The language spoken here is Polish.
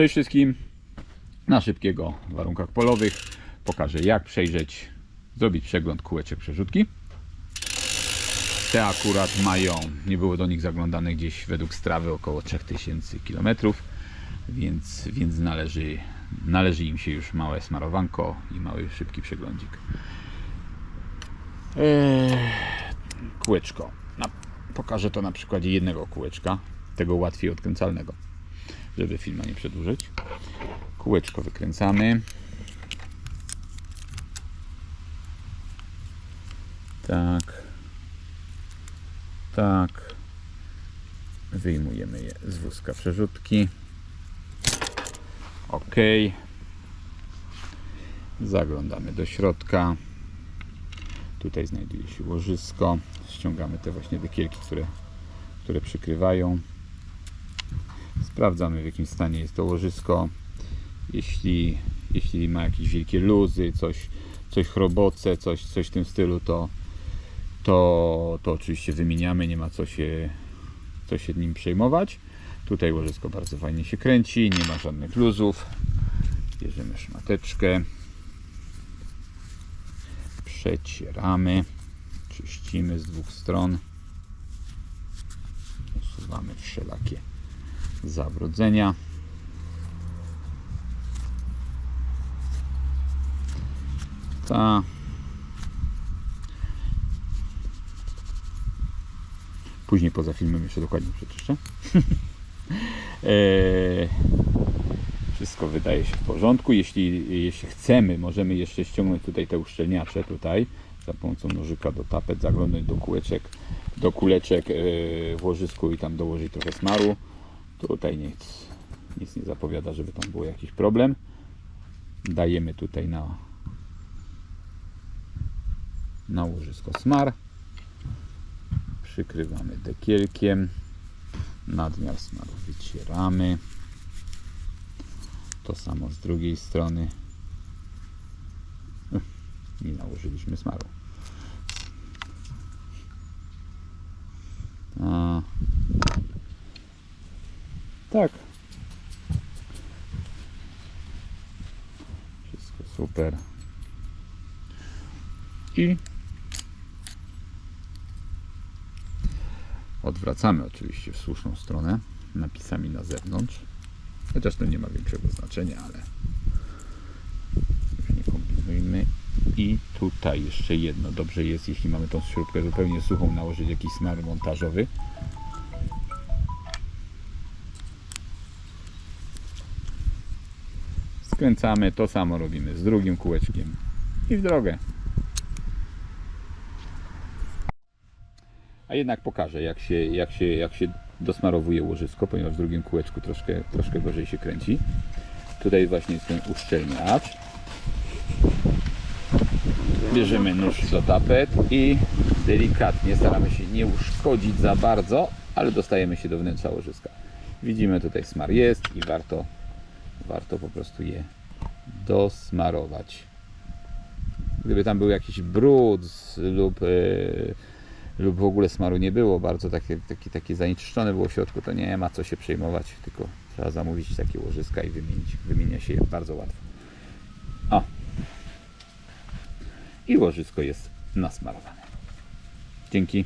Cześć wszystkim. Na szybkiego w warunkach polowych pokażę jak przejrzeć, zrobić przegląd kółeczek przerzutki. Te akurat mają, nie było do nich zaglądane gdzieś według strawy około 3000 km, więc, więc należy, należy im się już małe smarowanko i mały szybki przeglądzik. Eee, kółeczko. Pokażę to na przykładzie jednego kółeczka, tego łatwiej odkręcalnego, żeby filmu nie przedłużyć. Kółeczko wykręcamy. Tak. Tak. Wyjmujemy je z wózka przerzutki. Ok. Zaglądamy do środka. Tutaj znajduje się łożysko. Ściągamy te właśnie wykielki, które, które przykrywają. Sprawdzamy w jakim stanie jest to łożysko. Jeśli, jeśli ma jakieś wielkie luzy, coś, coś chroboce, coś, coś w tym stylu, to, to, to oczywiście wymieniamy, nie ma co się, co się nim przejmować. Tutaj łożysko bardzo fajnie się kręci, nie ma żadnych luzów. Bierzemy szmateczkę, przecieramy, czyścimy z dwóch stron, usuwamy wszelakie zawrodzenia. Ta Później poza filmem jeszcze dokładnie przeczyszczę. Eee, wszystko wydaje się w porządku. Jeśli, jeśli chcemy, możemy jeszcze ściągnąć tutaj te uszczelniacze tutaj za pomocą nożyka do tapet, zaglądać do kółeczek, do kuleczek eee, w łożysku i tam dołożyć trochę smaru. Tutaj nic, nic nie zapowiada, żeby tam był jakiś problem. Dajemy tutaj na, na łożysko smar przykrywamy dekielkiem nadmiar smaru wycieramy to samo z drugiej strony nie nałożyliśmy smaru A. tak wszystko super i Odwracamy oczywiście w słuszną stronę napisami na zewnątrz. Chociaż to nie ma większego znaczenia, ale już nie kombinujmy. I tutaj jeszcze jedno. Dobrze jest, jeśli mamy tą śrubkę zupełnie suchą, nałożyć jakiś smar montażowy. Skręcamy, to samo robimy z drugim kółeczkiem i w drogę. A jednak pokażę, jak się, jak się, jak się dosmarowuje łożysko, ponieważ w drugim kółeczku troszkę, troszkę gorzej się kręci. Tutaj właśnie jest ten uszczelniacz. Bierzemy nóż do tapet i delikatnie staramy się nie uszkodzić za bardzo, ale dostajemy się do wnętrza łożyska. Widzimy tutaj smar jest i warto, warto po prostu je dosmarować. Gdyby tam był jakiś brud lub yy, lub w ogóle smaru nie było, bardzo takie, takie, takie zanieczyszczone było w środku, to nie ma co się przejmować, tylko trzeba zamówić takie łożyska i wymienić. Wymienia się je bardzo łatwo. O! I łożysko jest nasmarowane. Dzięki.